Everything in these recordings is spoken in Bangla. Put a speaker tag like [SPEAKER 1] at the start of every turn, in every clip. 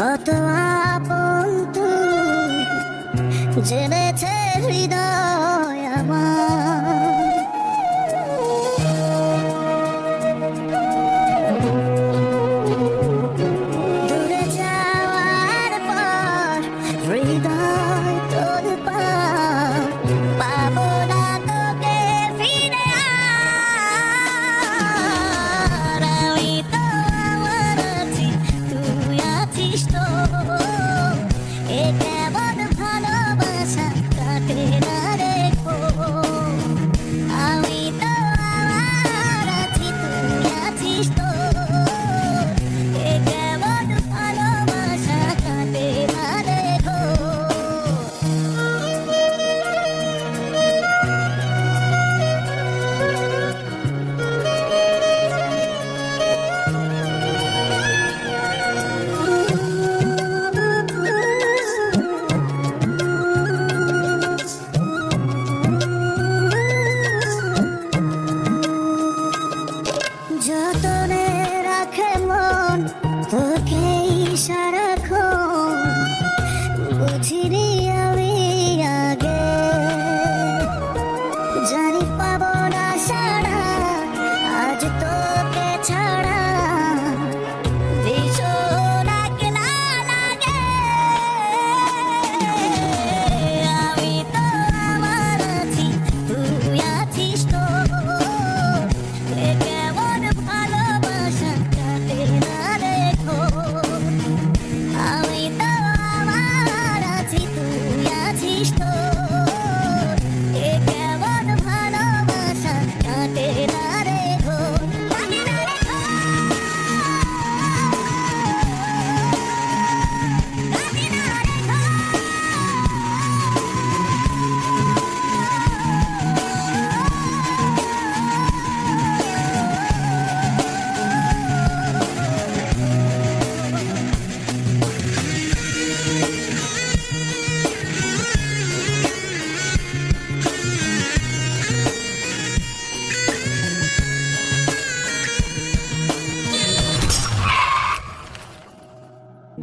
[SPEAKER 1] কত আপন জেনেছে হৃদয় আমার। দূরে যাওয়ার পর হৃদয়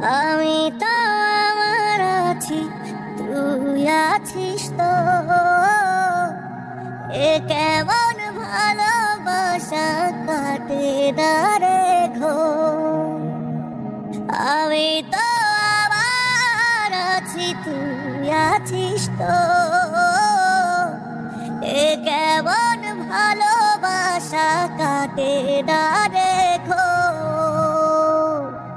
[SPEAKER 1] আমি তো আমার আছি, তুই আছিস তো। এ কেমন ভালোবাসা কাটে দারে ঘো। আমি তো আমার আছি, তুই আছিস তো। এ কেমন ভালোবাসা কাটে দারে